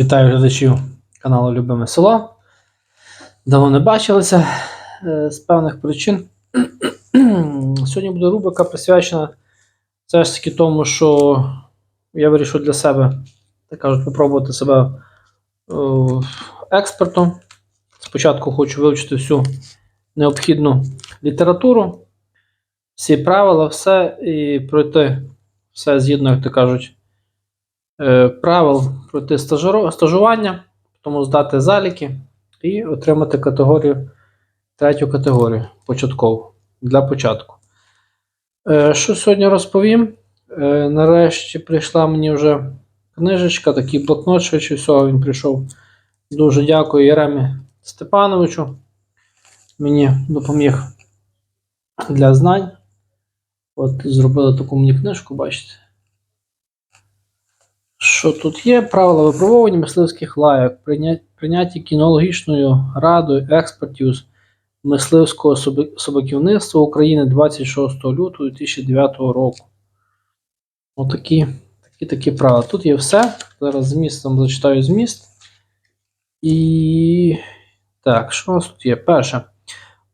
Вітаю глядачів каналу Любиме Село. Давно не бачилися е, з певних причин. Сьогодні буде рубрика присвячена все ж таки тому, що я вирішив для себе, так кажуть, попробувати себе е, експертом. Спочатку хочу вивчити всю необхідну літературу, всі правила, все і пройти все згідно, як то кажуть, правил пройти стажування, тому здати заліки і отримати категорію, третю категорію початкову для початку. Е, Що сьогодні розповім? Е, Нарешті прийшла мені вже книжечка, такий блокнот, швидше всього він прийшов. Дуже дякую Яремі Степановичу. Мені допоміг для знань. От зробили таку мені книжку, бачите. Що тут є? Правила випробування мисливських лайок, прийня- прийняті кінологічною радою експертів з мисливського собаківництва України 26 лютого 2009 року. Отакі такі, такі правила. Тут є все. Зараз змістом зачитаю зміст. І так, що у нас тут є? Перше.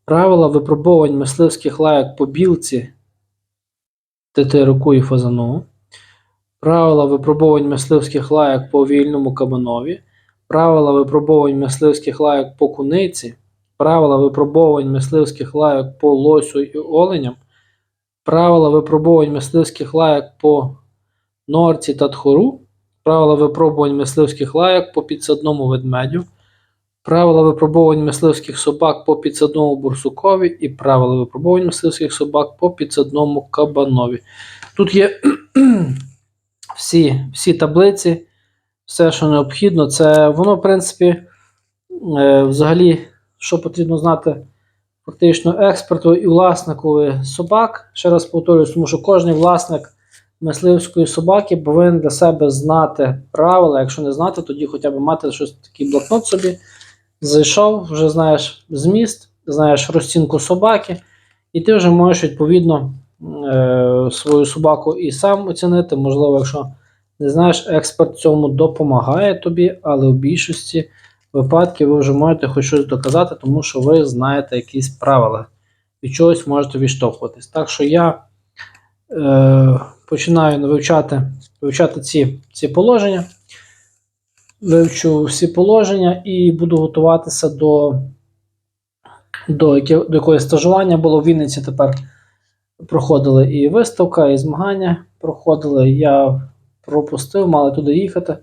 Правила випробувань мисливських лайок по білці, тетерику і фазану. Правила випробувань мисливських лаяк по вільному кабанові, правила випробувань мисливських лаяк по куниці, правила випробувань мисливських лаяк по лосю і оленям, правила випробувань мисливських лаяк по норці та тхору, правила випробувань мисливських лаяк по підсадному ведмедю, правила випробувань мисливських собак по підсадному бурсукові. І правила випробувань мисливських собак по підсадному кабанові. Тут є всі, всі таблиці, все, що необхідно, це воно, в принципі, е, взагалі, що потрібно знати фактично експерту і власнику собак. Ще раз повторюю, тому що кожен власник мисливської собаки повинен для себе знати правила. Якщо не знати, тоді хоча б мати щось такий блокнот собі. Зайшов, вже знаєш зміст, знаєш розцінку собаки, і ти вже можеш відповідно свою собаку і сам оцінити. Можливо, якщо не знаєш, експерт цьому допомагає тобі, але в більшості випадків ви вже можете хоч щось доказати, тому що ви знаєте якісь правила. Від чогось можете відштовхуватись. Так що я е, починаю вивчати, вивчати ці, ці положення. Вивчу всі положення і буду готуватися до, до якогось стажування. Було в Вінниці тепер проходили і виставка, і змагання проходили. Я пропустив, мали туди їхати,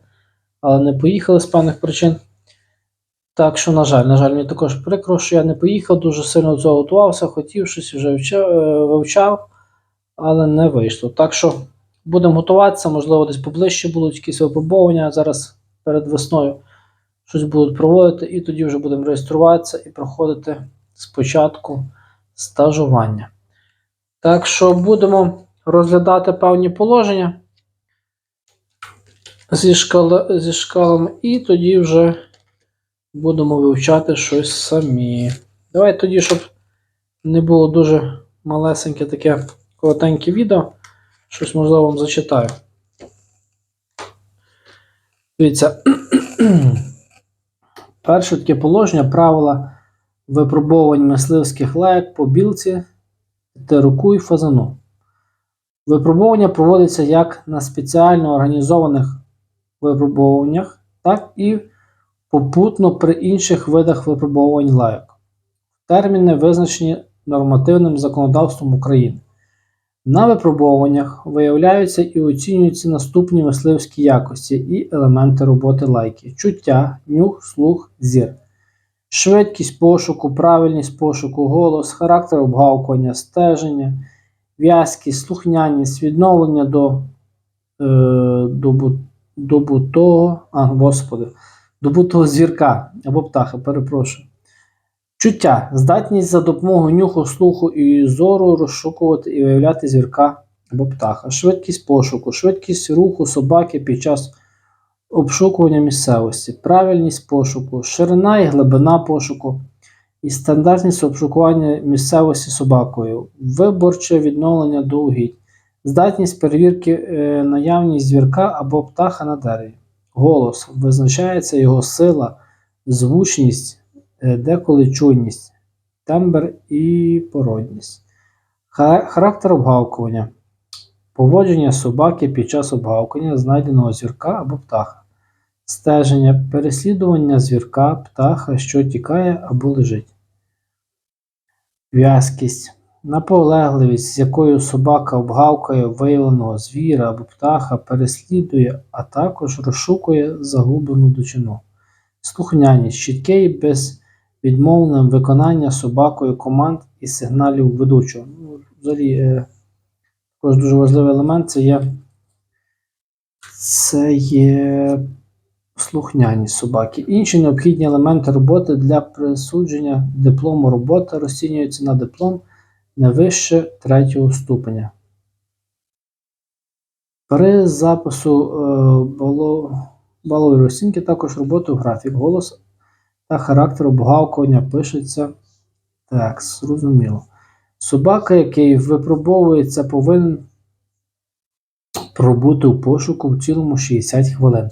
але не поїхали з певних причин. Так що, на жаль, на жаль, мені також прикро, що я не поїхав, дуже сильно до цього готувався, хотів щось вже е, вивчав, але не вийшло. Так що будемо готуватися, можливо, десь поближче будуть якісь випробування зараз перед весною. Щось будуть проводити, і тоді вже будемо реєструватися і проходити спочатку стажування. Так що будемо розглядати певні положення зі, шкала, зі шкалами, і тоді вже будемо вивчати щось самі. Давай тоді, щоб не було дуже малесеньке таке коротеньке відео, щось можливо вам зачитаю. Дивіться, перше таке положення правила випробовувань мисливських лайк по білці, теруку і фазану. Випробовування проводиться як на спеціально організованих випробовуваннях, так і попутно при інших видах випробовувань лайок. Терміни визначені нормативним законодавством України. На випробовуваннях виявляються і оцінюються наступні мисливські якості і елементи роботи лайки: чуття, нюх, слух, зір, швидкість пошуку, правильність пошуку, голос, характер обгавкування, стеження, в'язкість, слухняність, відновлення до, е, добу, добутого, а, господи, добутого звірка або птаха, перепрошую. Чуття здатність за допомогою нюху, слуху і зору розшукувати і виявляти звірка або птаха, швидкість пошуку, швидкість руху собаки під час обшукування місцевості, правильність пошуку, ширина і глибина пошуку і стандартність обшукування місцевості собакою, виборче відновлення до угідь, здатність перевірки е, наявність звірка або птаха на дереві, Голос визначається його сила, звучність, е, деколи чуйність, тембр і породність. Характер обгавкування. Поводження собаки під час обгавкання знайденого звірка або птаха. Стеження, переслідування звірка, птаха, що тікає або лежить. В'язкість. Наполегливість, з якою собака обгавкає виявленого звіра або птаха, переслідує, а також розшукує загублену дичину. Слухняність, чітке і безвідмовне виконання собакою команд і сигналів ведучого. Ну, взагалі, е, також дуже важливий елемент це є, це є слухняність собаки. Інші необхідні елементи роботи для присудження диплому роботи розцінюються на диплом не вище третього ступеня. При запису е, балової розцінки також роботу графік, голос та характер обгавкування пишеться текст, зрозуміло. Собака, який випробовується, повинен пробути у пошуку в цілому 60 хвилин.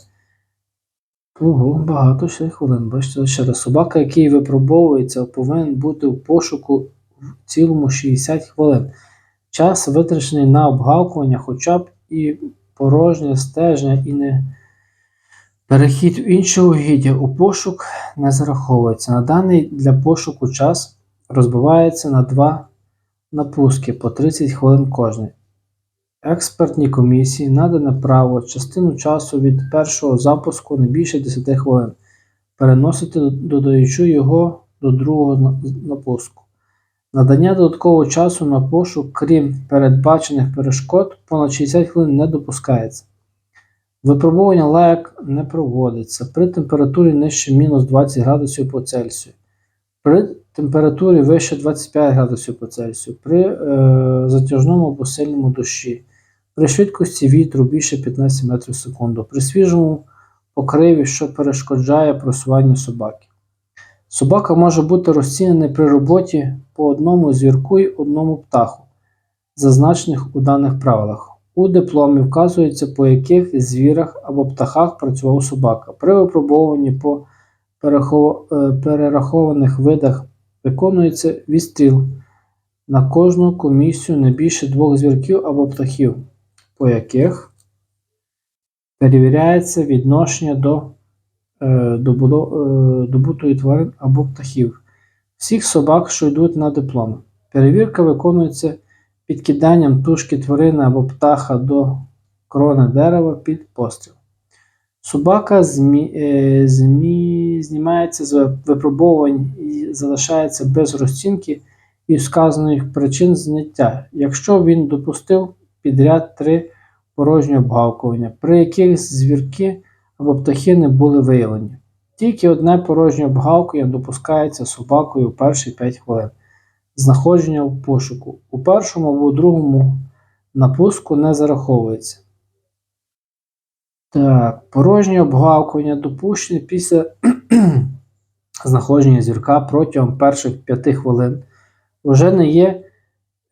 Ого, багато ще хвилин. Бачите, ще раз. Собака, який випробовується, повинен бути в пошуку в цілому 60 хвилин. Час витрачений на обгавкування, хоча б і порожнє стеження, і не перехід в інше угіддя у пошук не зараховується. На даний для пошуку час розбивається на два напуски по 30 хвилин кожний. Експертній комісії надане право частину часу від першого запуску не більше 10 хвилин переносити, додаючи його до другого на- напуску. Надання додаткового часу на пошук, крім передбачених перешкод, понад 60 хвилин не допускається. Випробування лаяк не проводиться при температурі нижче мінус 20 градусів по Цельсію. При температурі вище 25 градусів по Цельсію, при е, затяжному або сильному дощі, при швидкості вітру більше 15 метрів в секунду, при свіжому покриві, що перешкоджає просуванню собаки. Собака може бути розцінена при роботі по одному звірку і одному птаху, зазначених у даних правилах. У дипломі вказується, по яких звірах або птахах працював собака. При випробуванні по е, перерахованих видах виконується відстріл на кожну комісію не більше двох звірків або птахів, по яких перевіряється відношення до е, е, добутої тварин або птахів. Всіх собак, що йдуть на дипломи. Перевірка виконується підкиданням тушки тварини або птаха до крони дерева під постріл. Собака змі, е, змі, знімається з випробувань і залишається без розцінки і вказаних причин зняття, якщо він допустив підряд три порожні обгавкування, при яких звірки або птахи не були виявлені. Тільки одне порожнє обгавкування допускається собакою у перші 5 хвилин. Знаходження в пошуку. У першому або другому напуску не зараховується. Так, порожнє обгавкування допущені після знаходження зірка протягом перших 5 хвилин вже не є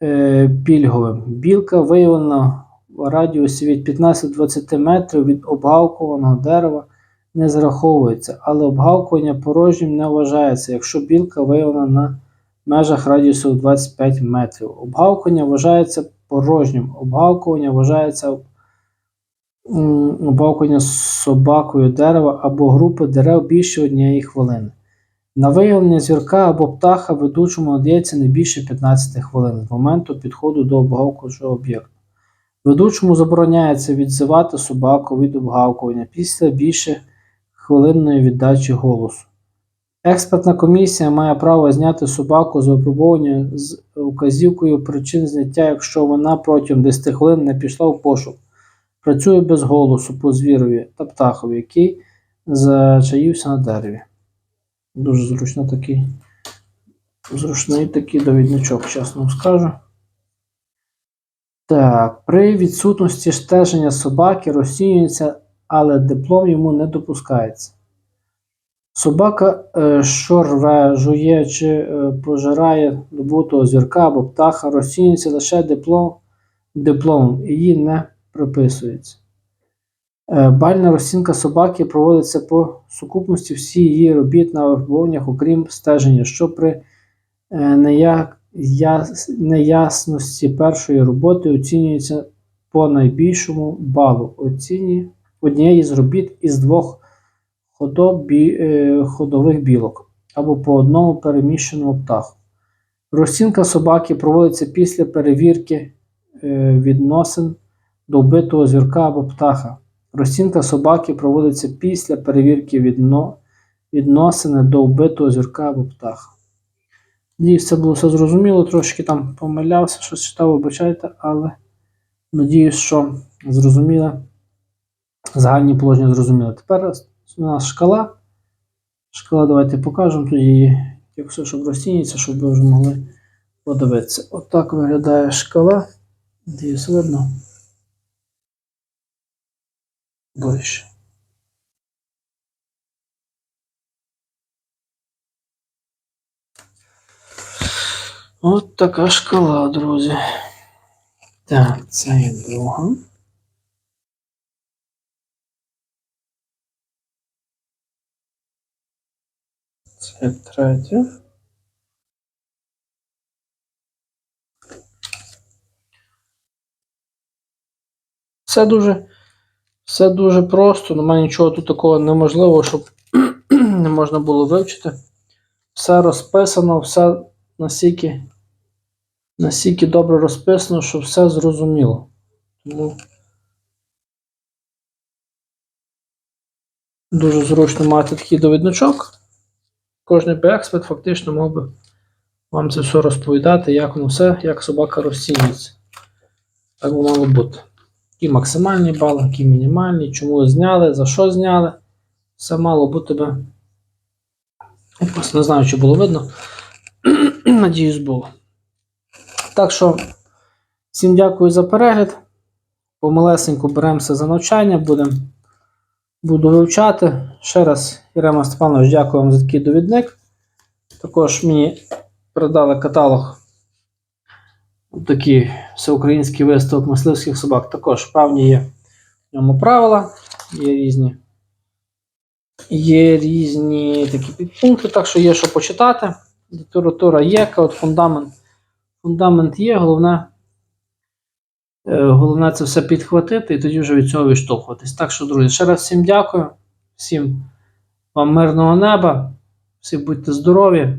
е, пільговим. Білка виявлена радіусі від 15-20 метрів від обгавкуваного дерева не зараховується, але обгавкування порожнім не вважається, якщо білка виявлена на межах радіусу 25 метрів. Обгавкування вважається порожнім. Обгавкування вважається м, обгавкування собакою дерева або групи дерев більше однієї хвилини. На виявлення звірка або птаха ведучому надається не більше 15 хвилин з моменту підходу до обгавкуючого об'єкту. Ведучому забороняється відзивати собаку від обгавкування після більше хвилинної віддачі голосу. Експертна комісія має право зняти собаку з випробування з указівкою причин зняття, якщо вона протягом 10 хвилин не пішла в пошук, працює без голосу по звірові та птахові, який зачаївся на дереві. Дуже зручно такий. Зручний такий довідничок, чесно вам скажу. Так, при відсутності стеження собаки розцінюється, але диплом йому не допускається. Собака, е, що рве, жує чи е, пожирає добутого звірка або птаха, розцінюється лише диплом, дипломом і їй не приписується. Е, Бальна розцінка собаки проводиться по сукупності всі її робіт на випробуваннях, окрім стеження, що при е, нея- яс- неясності першої роботи оцінюється по найбільшому балу оціні однієї з робіт із двох ходов е, ходових білок або по одному переміщеному птаху. Розцінка собаки проводиться після перевірки е, відносин до вбитого звірка або птаха. Розцінка собаки проводиться після перевірки відно... відносини до вбитого звірка або птаха. Надіюсь, це було все зрозуміло, трошки там помилявся, щось читав, вибачайте, але надіюсь, що зрозуміло. Загальні положення зрозуміли. Тепер у нас шкала. Шкала, давайте покажемо тоді її, як все, щоб розцінюється, щоб ви вже могли подивитися. Отак виглядає шкала. Надіюсь, видно. Ближче. От така шкала, друзі. Так, це є друга. Це третя. Все дуже, все дуже просто, немає нічого тут такого неможливого, щоб не можна було вивчити. Все розписано, все настільки, настільки добре розписано, що все зрозуміло. Тому дуже зручно мати такий довідничок. Кожний експерт фактично мог би вам це все розповідати, як воно все, як собака розцінюється. Так би мало бути. Які максимальні бали, які мінімальні, чому зняли, за що зняли. Все мало бути би. Я просто не знаю, чи було видно. Надіюсь, було. Так що, всім дякую за перегляд. Помалесенько беремося за навчання, будемо буду вивчати. Ще раз, Ірема Степанович, дякую вам за такий довідник. Також мені передали каталог. Такий всеукраїнський виставок мисливських собак. Також певні є в ньому правила, є різні. Є різні такі підпункти, так що є що почитати. Література є, от фундамент. Фундамент є, головне. е, Головне це все підхватити і тоді вже від цього відштовхуватись. Так що, друзі, ще раз всім дякую, всім вам мирного неба, всі будьте здорові.